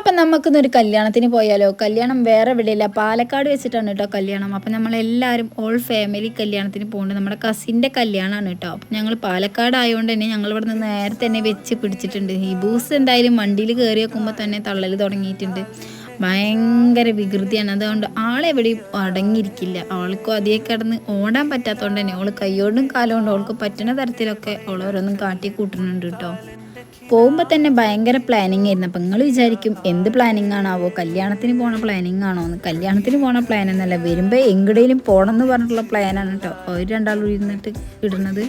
അപ്പം നമുക്കിന്നൊരു കല്യാണത്തിന് പോയാലോ? കല്യാണം വേറെ എവിടെയില്ല. പാലക്കാട് വെച്ചിട്ടാണ് കേട്ടോ കല്യാണം. അപ്പം നമ്മളെല്ലാവരും ഓൾ ഫാമിലി കല്യാണത്തിന് പോകുന്നുണ്ട് നമ്മുടെ കസിന്റെ കല്യാണമാണ് കേട്ടോ അപ്പം ഞങ്ങൾ പാലക്കാട് ആയതുകൊണ്ട് തന്നെ ഞങ്ങൾ ഇവിടെ നിന്ന് നേരത്തെ തന്നെ വെച്ച് പിടിച്ചിട്ടുണ്ട്. ഈ ബൂസ് എന്തായാലും വണ്ടിയിൽ കയറി വെക്കുമ്പോൾ തന്നെ തള്ളൽ തുടങ്ങിയിട്ടുണ്ട്. ഭയങ്കര വികൃതിയാണ്. അതുകൊണ്ട് ആളെവിടെയും അടങ്ങിയിരിക്കില്ല. അവൾക്കും അതേ കിടന്ന് ഓടാൻ പറ്റാത്തതുകൊണ്ട് തന്നെ. അവൾ കൈയോടും കാലുകൊണ്ടും അവൾക്ക് പറ്റുന്ന തരത്തിലൊക്കെ അവൾ ഓരോന്നും കാട്ടി കൂട്ടുന്നുണ്ട് കേട്ടോ പോകുമ്പോൾ തന്നെ ഭയങ്കര പ്ലാനിങ് ആയിരുന്നു. അപ്പം നിങ്ങൾ വിചാരിക്കും എന്ത് പ്ലാനിങ് ആണാവോ? കല്യാണത്തിന് പോണ പ്ലാനിങ് ആണോ? എന്ന് കല്യാണത്തിന് പോണ പ്ലാൻ എന്നല്ല വരുമ്പോൾ എങ്ങടേലും പോകണം എന്ന് പറഞ്ഞിട്ടുള്ള പ്ലാനാണ് കേട്ടോ അവർ രണ്ടാളും ഇരുന്നിട്ട് ഇടുന്നത്.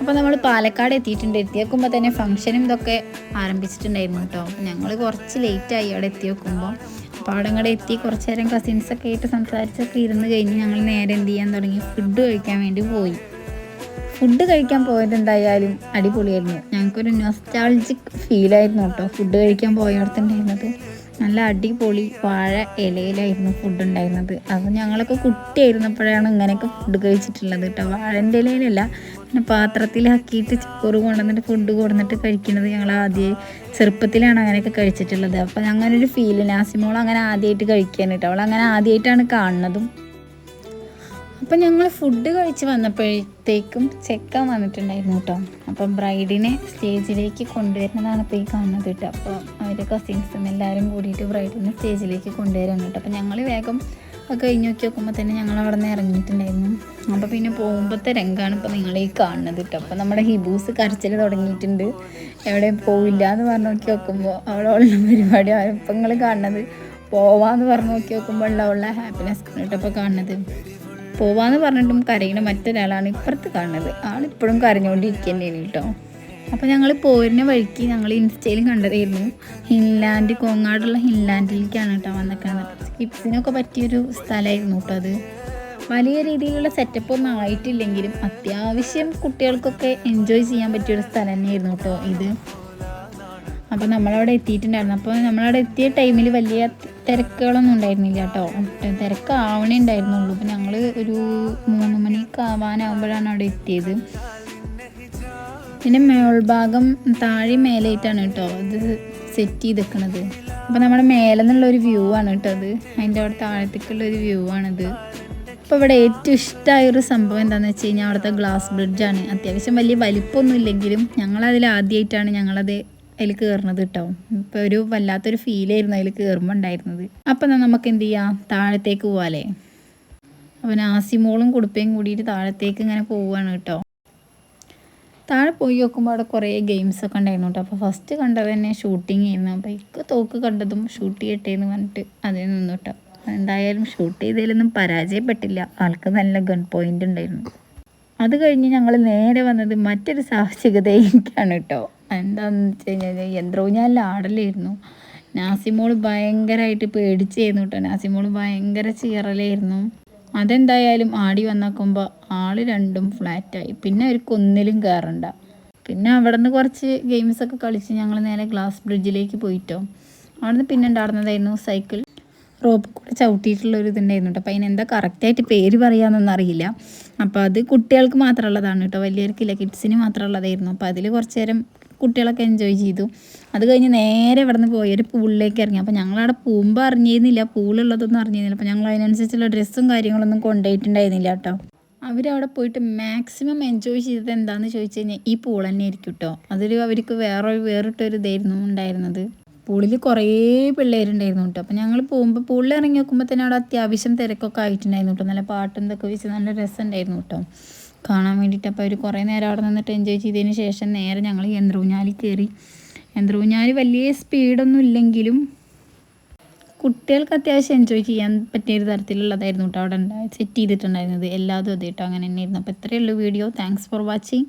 അപ്പോൾ നമ്മൾ പാലക്കാട് എത്തിയിട്ടുണ്ട്. എത്തിയേക്കുമ്പോൾ തന്നെ ഫംഗ്ഷനും ഇതൊക്കെ ആരംഭിച്ചിട്ടുണ്ടായിരുന്നു കേട്ടോ ഞങ്ങൾ കുറച്ച് ലേറ്റായി അവിടെ എത്തി വെക്കുമ്പോൾ അപ്പോൾ അവിടെ ഇങ്ങോട്ട് എത്തി കുറച്ച് നേരം കസിൻസൊക്കെ ആയിട്ട് സംസാരിച്ചൊക്കെ ഇരുന്ന് കഴിഞ്ഞ് ഞങ്ങൾ നേരെ എന്ത് ചെയ്യാൻ തുടങ്ങി? ഫുഡ് കഴിക്കാൻ വേണ്ടി പോയി. ഫുഡ് കഴിക്കാൻ പോയത് എന്തായാലും അടിപൊളിയായിരുന്നു. ഞങ്ങൾക്കൊരു നൊസ്റ്റാൾജിക് ഫീലായിരുന്നു കേട്ടോ ഫുഡ് കഴിക്കാൻ പോയവർത്തുണ്ടായിരുന്നത് നല്ല അടിപൊളി വാഴ ഇലയിലായിരുന്നു ഫുഡ് ഉണ്ടായിരുന്നത്. അപ്പോൾ ഞങ്ങളൊക്കെ കുട്ടിയായിരുന്നപ്പോഴാണ് ഇങ്ങനെയൊക്കെ ഫുഡ് കഴിച്ചിട്ടുള്ളത് കേട്ടോ. വാഴന്റെ ഇലയിലല്ല പിന്നെ പാത്രത്തിലാക്കിയിട്ട് ചോറ് കൊണ്ടുവന്നിട്ട് ഫുഡ് കൊണ്ടുവന്നിട്ട് കഴിക്കുന്നത് ഞങ്ങൾ ആദ്യം ചെറുപ്പത്തിലാണ് അങ്ങനെയൊക്കെ കഴിച്ചിട്ടുള്ളത്. അപ്പോൾ ഒരു ഫീൽ നാസിമോൾ അങ്ങനെ ആദ്യമായിട്ട് കഴിക്കാൻ കേട്ടോ. അവൾ അങ്ങനെ ആദ്യമായിട്ടാണ് കാണുന്നതും. അപ്പം ഞങ്ങൾ ഫുഡ് കഴിച്ച് വന്നപ്പോഴത്തേക്കും ചെക്കൻ വന്നിട്ടുണ്ടായിരുന്നു കേട്ടോ അപ്പം ബ്രൈഡിനെ സ്റ്റേജിലേക്ക് കൊണ്ടുവരുന്നതാണ് ഇപ്പോൾ ഈ കാണുന്നത് കേട്ടോ അപ്പോൾ അവരുടെ കസിൻസും എല്ലാവരും കൂടിയിട്ട് ബ്രൈഡിനെ സ്റ്റേജിലേക്ക് കൊണ്ടുവരാൻ കേട്ടോ അപ്പം ഞങ്ങൾ വേഗം ഒക്കെ കഴിഞ്ഞ് നോക്കി നോക്കുമ്പോൾ തന്നെ ഞങ്ങൾ അവിടെ നിന്ന് ഇറങ്ങിയിട്ടുണ്ടായിരുന്നു. അപ്പോൾ പിന്നെ പോകുമ്പോഴത്തെ രംഗമാണ് ഇപ്പോൾ നിങ്ങൾ ഈ കാണുന്നത് കേട്ടോ അപ്പോൾ നമ്മുടെ ഹിബൂസ് കരച്ചിൽ തുടങ്ങിയിട്ടുണ്ട്. എവിടെ പോവില്ല എന്ന് പറഞ്ഞ് നോക്കി നോക്കുമ്പോൾ അവിടെ ഉള്ള പരിപാടി ഇപ്പം നിങ്ങൾ കാണുന്നത് പോവാന്ന് പറഞ്ഞ് നോക്കി നോക്കുമ്പോൾ ഉള്ള ഉള്ള ഹാപ്പിനെസ് കേട്ടോ ഇപ്പോൾ കാണുന്നത്. പോവാന്ന് പറഞ്ഞിട്ടും കരയണ മറ്റൊരാളാണ് ഇപ്പുറത്ത് കാണുന്നത്. ആളിപ്പോഴും കരഞ്ഞുകൊണ്ടിരിക്കുന്നതാണ് കേട്ടോ അപ്പോൾ ഞങ്ങൾ പോരുന്ന വഴിക്ക് ഞങ്ങൾ ഇൻസ്റ്റയിലും കണ്ടതായിരുന്നു. ഹിൻലാൻഡ് കോങ്ങാടുള്ള ഹിൻലാൻഡിലേക്കാണ് കേട്ടോ വന്നിരിക്കുന്നത് കിഡ്സിനൊക്കെ പറ്റിയൊരു സ്ഥലമായിരുന്നു കേട്ടോ അത്. വലിയ രീതിയിലുള്ള സെറ്റപ്പ് ഒന്നും ആയിട്ടില്ലെങ്കിലും അത്യാവശ്യം കുട്ടികൾക്കൊക്കെ എൻജോയ് ചെയ്യാൻ പറ്റിയൊരു സ്ഥലം തന്നെയായിരുന്നു കേട്ടോ ഇത്. അപ്പോൾ നമ്മളവിടെ എത്തിയിട്ടുണ്ടായിരുന്നു. അപ്പോൾ നമ്മളവിടെ എത്തിയ ടൈമിൽ വലിയ തിരക്കുകളൊന്നും ഉണ്ടായിരുന്നില്ല കേട്ടോ. തിരക്കാവണേ ഉണ്ടായിരുന്നുള്ളൂ അപ്പം ഞങ്ങൾ ഒരു മൂന്ന് മണിക്ക് ആവാനാകുമ്പോഴാണ് അവിടെ എത്തിയത്. പിന്നെ മേൾഭാഗം താഴെ മേലായിട്ടാണ് കേട്ടോ ഇത് സെറ്റ് ചെയ്തിരിക്കണത് അപ്പോൾ നമ്മുടെ മേലെ നിന്നുള്ളൊരു വ്യൂ ആണ് കേട്ടോ അത്. അതിന്റെ അവിടെ താഴത്തേക്കുള്ളൊരു വ്യൂ ആണിത്. അപ്പോൾ ഇവിടെ ഏറ്റവും ഇഷ്ടമായ ഒരു സംഭവം എന്താണെന്ന് വെച്ച് കഴിഞ്ഞാൽ അവിടുത്തെ ഗ്ലാസ് ബ്രിഡ്ജാണ് അത്യാവശ്യം വലിയ വലിപ്പമൊന്നും ഇല്ലെങ്കിലും ഞങ്ങളതിൽ ആദ്യമായിട്ടാണ് ഞങ്ങളത് അതിൽ കയറുന്നത് കേട്ടോ ഇപ്പോൾ ഒരു വല്ലാത്തൊരു ഫീൽ ആയിരുന്നു അതിൽ കയറുമ്പോൾ ഉണ്ടായിരുന്നത്. അപ്പൊ നമുക്ക് എന്ത് ചെയ്യാം? താഴത്തേക്ക് പോവാലേ അവൻ നാസിമോളും കുടുപ്പയും കൂടിയിട്ട് താഴത്തേക്ക് ഇങ്ങനെ പോവുകയാണ് കേട്ടോ താഴെ പോയി നോക്കുമ്പോൾ അവിടെ കുറേ ഗെയിംസ് ഒക്കെ ഉണ്ടായിരുന്നു കേട്ടോ അപ്പോൾ ഫസ്റ്റ് കണ്ടത് തന്നെ ഷൂട്ടിംഗ് ചെയ്യുന്നു അപ്പോൾ ഇക്ക് തോക്ക് കണ്ടതും ഷൂട്ട് ചെയ്യട്ടെ എന്ന് പറഞ്ഞിട്ട് അതിൽ നിന്നു കേട്ടോ എന്തായാലും ഷൂട്ട് ചെയ്തതിലൊന്നും പരാജയപ്പെട്ടില്ല. ആൾക്ക് നല്ല ഗൺ പോയിന്റ് ഉണ്ടായിരുന്നു. അത് കഴിഞ്ഞ് ഞങ്ങൾ നേരെ വന്നത് മറ്റൊരു സാഹസികതയിലേക്കാണ് കേട്ടോ എന്താണെന്ന് വെച്ച് കഴിഞ്ഞാൽ യന്ത്രൂഞ്ഞാലിൽ ആടലായിരുന്നു നാസിമോൾ ഭയങ്കരമായിട്ട് പേടിച്ചായിരുന്നു കേട്ടോ നാസിമോൾ ഭയങ്കര ചീറലായിരുന്നു അതെന്തായാലും ആടി വന്നാക്കുമ്പോൾ ആൾ രണ്ടും ഫ്ലാറ്റായി. പിന്നെ ഒരു കൊന്നിലും കയറണ്ട പിന്നെ അവിടെ നിന്ന് കുറച്ച് ഗെയിംസൊക്കെ കളിച്ച് ഞങ്ങൾ നേരെ ഗ്ലാസ് ബ്രിഡ്ജിലേക്ക് പോയിട്ടോ. അവിടെ നിന്ന് പിന്നെ ഉണ്ടായിരുന്നതായിരുന്നു സൈക്കിൾ റോപ്പ് കൂടെ ചവിട്ടിയിട്ടുള്ള ഒരു ഇതുണ്ടായിരുന്നു കേട്ടോ അപ്പോൾ അതിനെന്താ കറക്റ്റായിട്ട് പേര് പറയാമെന്നൊന്നും അറിയില്ല. അപ്പോൾ അത് കുട്ടികൾക്ക് മാത്രമുള്ളതാണ് കേട്ടോ വലിയവർക്കില്ല കിഡ്സിന് മാത്രമുള്ളതായിരുന്നു. അപ്പോൾ അതിൽ കുറച്ച് നേരം കുട്ടികളൊക്കെ എൻജോയ് ചെയ്തു. അത് കഴിഞ്ഞ് നേരെ ഇവിടെ നിന്ന് പോയി ഒരു പൂളിലേക്ക് ഇറങ്ങി. അപ്പോൾ ഞങ്ങളവിടെ പൂമ്പോൾ അറിഞ്ഞിരുന്നില്ല. പൂളുള്ളതൊന്നും അറിഞ്ഞിരുന്നില്ല. അപ്പോൾ ഞങ്ങൾ അതിനനുസരിച്ചുള്ള ഡ്രസ്സും കാര്യങ്ങളൊന്നും കൊണ്ടുപോയിട്ടുണ്ടായിരുന്നില്ല കേട്ടോ. അവരവിടെ പോയിട്ട് മാക്സിമം എൻജോയ് ചെയ്തത് എന്താണെന്ന് ചോദിച്ചു കഴിഞ്ഞാൽ ഈ പൂൾ തന്നെ ആയിരിക്കും കേട്ടോ. അതിൽ അവർക്ക് വേറെ വേറിട്ടൊരു ഇതായിരുന്നു ഉണ്ടായിരുന്നത്. പൂളിൽ കുറേ പിള്ളേരുണ്ടായിരുന്നു കേട്ടോ. അപ്പോൾ ഞങ്ങൾ പോകുമ്പോൾ പൂളിൽ ഇറങ്ങി നോക്കുമ്പോൾ തന്നെ അവിടെ അത്യാവശ്യം തിരക്കൊക്കെ ആയിട്ടുണ്ടായിരുന്നു കേട്ടോ. നല്ല പാട്ടും ഇതൊക്കെ വെച്ച് നല്ല രസമുണ്ടായിരുന്നു കേട്ടോ. കാണാൻ വേണ്ടിയിട്ട് അപ്പോൾ അവർ കുറേ നേരം അവിടെ നിന്നിട്ട് എൻജോയ് ചെയ്തതിന് ശേഷം നേരെ ഞങ്ങൾ യന്ത്രൂഞ്ഞാലി കയറി. യന്ത്രൂഞ്ഞാലി വലിയ സ്പീഡൊന്നും ഇല്ലെങ്കിലും കുട്ടികൾക്ക് അത്യാവശ്യം എൻജോയ് ചെയ്യാൻ പറ്റിയ ഒരു തരത്തിലുള്ളതായിരുന്നു കേട്ടോ അവിടെ ഉണ്ടായി സെറ്റ് ചെയ്തിട്ടുണ്ടായിരുന്നത്. എല്ലാതും അത് കേട്ടോ. അങ്ങനെ തന്നെയായിരുന്നു. അപ്പോൾ ഇത്രയേ ഉള്ളൂ വീഡിയോ താങ്ക്സ് ഫോർ വാച്ചിങ്